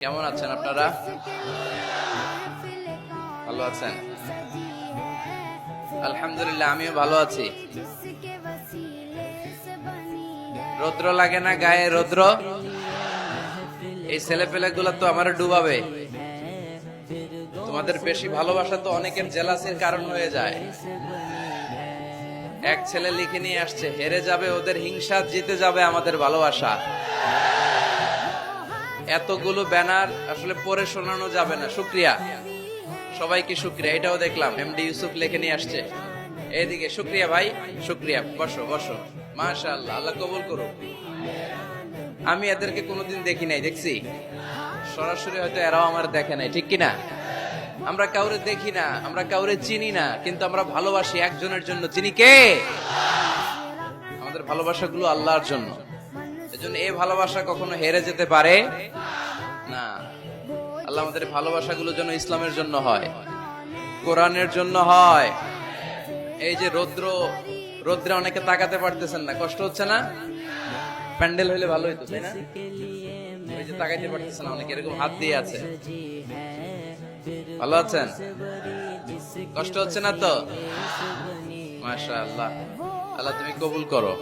কেমন আছেন আপনারা? ভালো আছেন? আলহামদুলিল্লাহ, আমিও ভালো আছি। রৌদ্র লাগে না গায়ে রৌদ্র? এই ছেলে পেলে তো আমার ডুবাবে। তোমাদের বেশি ভালোবাসা তো অনেকের জেলাসির কারণ হয়ে যায়। এক ছেলে লিখে নিয়ে আসছে, হেরে যাবে ওদের হিংসা, জিতে যাবে আমাদের ভালোবাসা। এতগুলো ব্যানার আসলে পরে শোনানো যাবে না। শুক্রিয়া। সবাইকে শুক্রিয়া। এটাও দেখলাম এমডি ইউসুফ লিখে নিয়ে আসছে। এইদিকে শুক্রিয়া ভাই, শুক্রিয়া। বসো বসো। মাশাআল্লাহ, আল্লাহ কবুল আমি এদেরকে কোনোদিন দেখি নাই, দেখছি। সরাসরি হয়তো এরাও আমার দেখে নাই, ঠিক কিনা? আমরা কাউরে দেখি না, আমরা কাউরে চিনি না, কিন্তু আমরা ভালোবাসি একজনের জন্য। চিনি কে? আমাদের ভালোবাসাগুলো আল্লাহর জন্য। এজন্য এই ভালোবাসা কখনো হেরে যেতে পারে না। আল্লাহ আমাদের ভালোবাসাগুলো যেন ইসলামের জন্য হয়, কোরআনের জন্য হয়। এই যে রৌদ্র, রৌদ্রে অনেকে তাকাতে পারতেছেন না, কষ্ট হচ্ছে না? প্যান্ডেল হইলে ভালো হইতো, তাই না? যে তাকাইতে পারতেছেন না, অনেকে এরকম হাত দিয়ে আছে। ভালো আছেন? কষ্ট হচ্ছে না তো? মাশা আল্লাহ আল্লাহ তুমি কবুল করো।